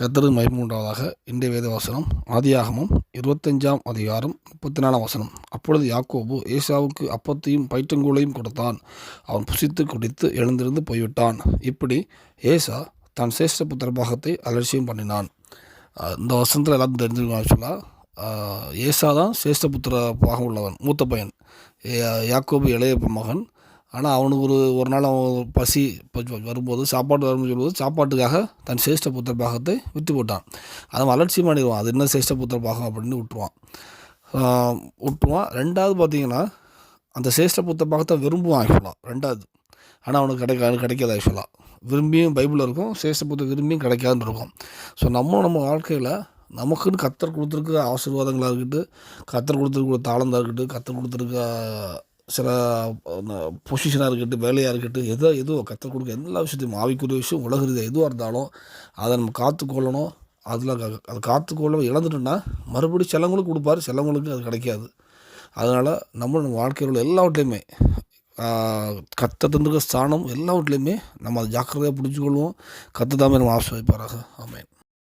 கத்தரு மகிமை உண்டாவதாக இன்றைய வேத வசனம் ஆதியாகமும் இருபத்தஞ்சாம் அதிகாரம் முப்பத்தி நாலாம் வசனம். அப்பொழுது யாக்கோபு ஏசாவுக்கு அப்பத்தையும் பயிற்றங்கூழையும் கொடுத்தான். அவன் புசித்து குடித்து எழுந்திருந்து போய்விட்டான். இப்படி ஏசா தன் சேஷ்ட புத்திர பாகத்தை அலட்சியம் பண்ணினான். இந்த வசனத்தில் எல்லாத்தையும் தெரிஞ்சுக்கணும் ஆக்சுவலாக ஏசா தான் சேஷ்ட புத்திர பாகம் உள்ளவன் மூத்த பையன். யாக்கோபு இளைய மகன். ஆனால் அவனுக்கு ஒரு ஒரு நாள் அவன் பசி வரும்போது சாப்பாடு வரும்போது சொல்லும்போது சாப்பாட்டுக்காக தன் சேஷ்ட புத்திர பாகத்தை விட்டு போட்டான். அதை அலட்சியம் பண்ணிடுவான். அது என்ன சேஷ்ட புத்திர பாகம் அப்படின்னு விட்டுருவான். விட்டுருவான். ரெண்டாவது பார்த்தீங்கன்னா அந்த சேஷ்ட புத்திர பாகத்தை விரும்புவான் ஆக்சுவலாக ரெண்டாவது. ஆனால் அவனுக்கு கிடைக்காது கிடைக்காது ஆக்சுவலாக விரும்பியும் பைபிளில் இருக்கும். சேஷ்ட புத்திர விரும்பியும் கிடைக்காதுன்னு இருக்கும். ஸோ நம்ம நம்ம வாழ்க்கையில் நமக்குன்னு கத்தர் கொடுத்துருக்க ஆசீர்வாதங்களாக இருக்கட்டும் கத்தர் கொடுத்துருக்க தாளந்தாக இருக்கட்டும் கத்தர் கொடுத்துருக்க சில பொசிஷனாக இருக்கட்டும் வேலையாக இருக்கட்டும் எதோ எதுவோ கற்றுக் கொடுக்க எல்லா விஷயத்தையும் ஆவிக்குரிய விஷயம் உலக ரீதியாக எதுவாக இருந்தாலும் அதை நம்ம காத்துக்கொள்ளணும். அதில் அதை காத்துக்கொள்ள இழந்துட்டோம்னா மறுபடியும் சிலவங்களுக்கு கொடுப்பாரு. சிலவங்களுக்கு அது கிடைக்காது. அதனால் நம்ம நம்ம வாழ்க்கையில் உள்ள எல்லாவற்றையுமே கத்த தந்துருக்க ஸ்தானம் எல்லாவற்றிலையுமே நம்ம அதை ஜாக்கிரதையாக பிடிச்சிக்கொள்வோம் கத்த தாமே நம்ம ஆசிர்வதிப்பாராக. ஆமேன்.